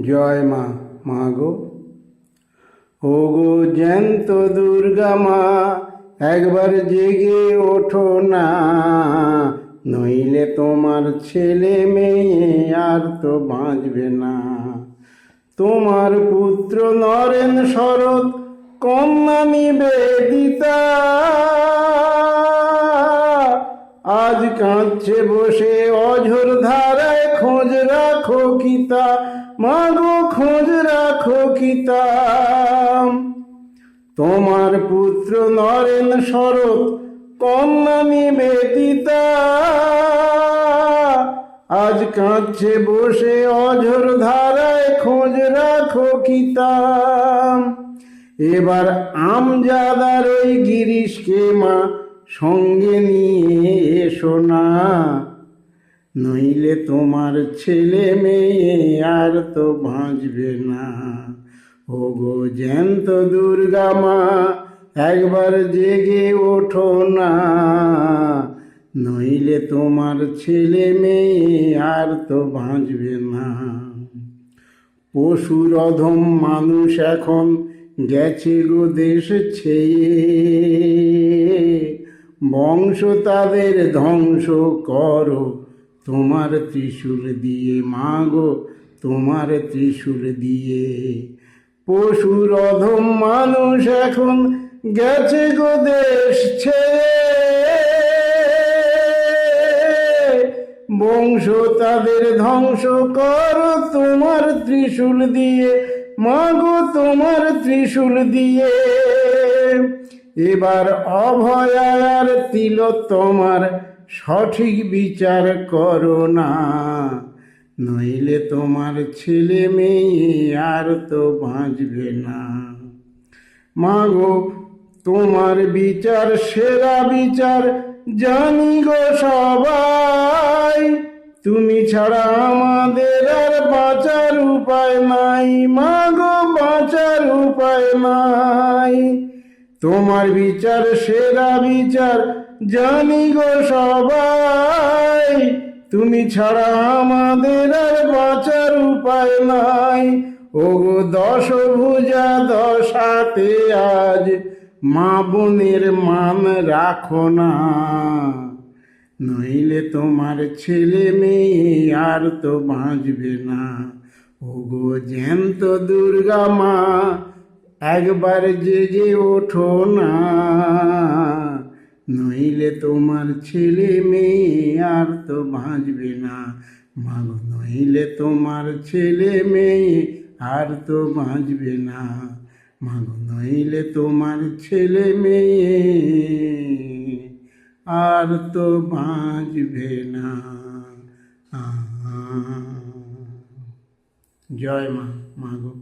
জয় মা মা গো। ও গো জ্যান্ত দুর্গা মা, একবার জেগে ওঠো না। নইলে তোমার ছেলে মেয়ে আর তো বাঁচবে না। তোমার পুত্র নরেন শরৎ, কন্যা নিবেদিতা। আজ কাঁদছে বসে, অঝোর ধারায় খোঁজ রাখো কিতা, মাগো খোঁজ রাখো কিতা। তোমার পুত্র নরেন শরৎ, কন্যা নিবেদিতা। আজ কাঁদছে বসে, অঝোর ধারায় খোঁজ রাখো কিতা। এবার আমজাদার ওই গিরিশকে মা সঙ্গে নিয়ে এসো না। নইলে তোমার ছেলে মেয়ে আর তো বাঁচবে না। ও গো জ্যান্ত দুর্গা মা, একবার জেগে ওঠো না। নইলে তোমার ছেলে মেয়ে আর তো বাঁচবে না। পশুর অধম মানুষ এখন গেছে গো দেশ ছেয়ে। বংশ তাদের ধ্বংস করো। তোমার ত্রিশূল দিয়ে মাগো, তোমার ত্রিশূল দিয়ে। পশুর অধম মানুষ এখন গেছে গো দেশ ছেড়ে। বংশ তাদের ধ্বংস করো, তোমার ত্রিশূল দিয়ে। মাগো, তোমার ত্রিশূল দিয়ে। এবার অভয়ার তিল তোমার সঠিক বিচার করো না। নইলে তোমার ছেলে মেয়ে আর তো বাঁচবে না। মাগো, তোমার বিচার, সেরা বিচার জানি গো সবাই। তুমি ছাড়া আমাদের আর বাঁচার উপায় নাই। মাগো, বাঁচার উপায় নাই। তোমার বিচার, সেরা বিচার, জানি গো সবাই। তুমি ছাড়া আমাদের আর বাঁচার উপায় নাই। ও দশ ভুজা দশাতে আজ মা বোনের মান রাখো না। নইলে তোমার ছেলে মেয়ে আর তো বাঁচবে না। ও গো জ্যান্ত দুর্গা মা একবার জেগে ওঠো না, নইলে তোমার ছেলে মেয়ে আর তো বাঁচবে না। মাগো, নইলে তোমার ছেলে মেয়ে আর তো বাঁচবে না। মাগো, নইলে তোমার ছেলে মেয়ে আর তো বাঁচবে না। জয় মা, মাগো।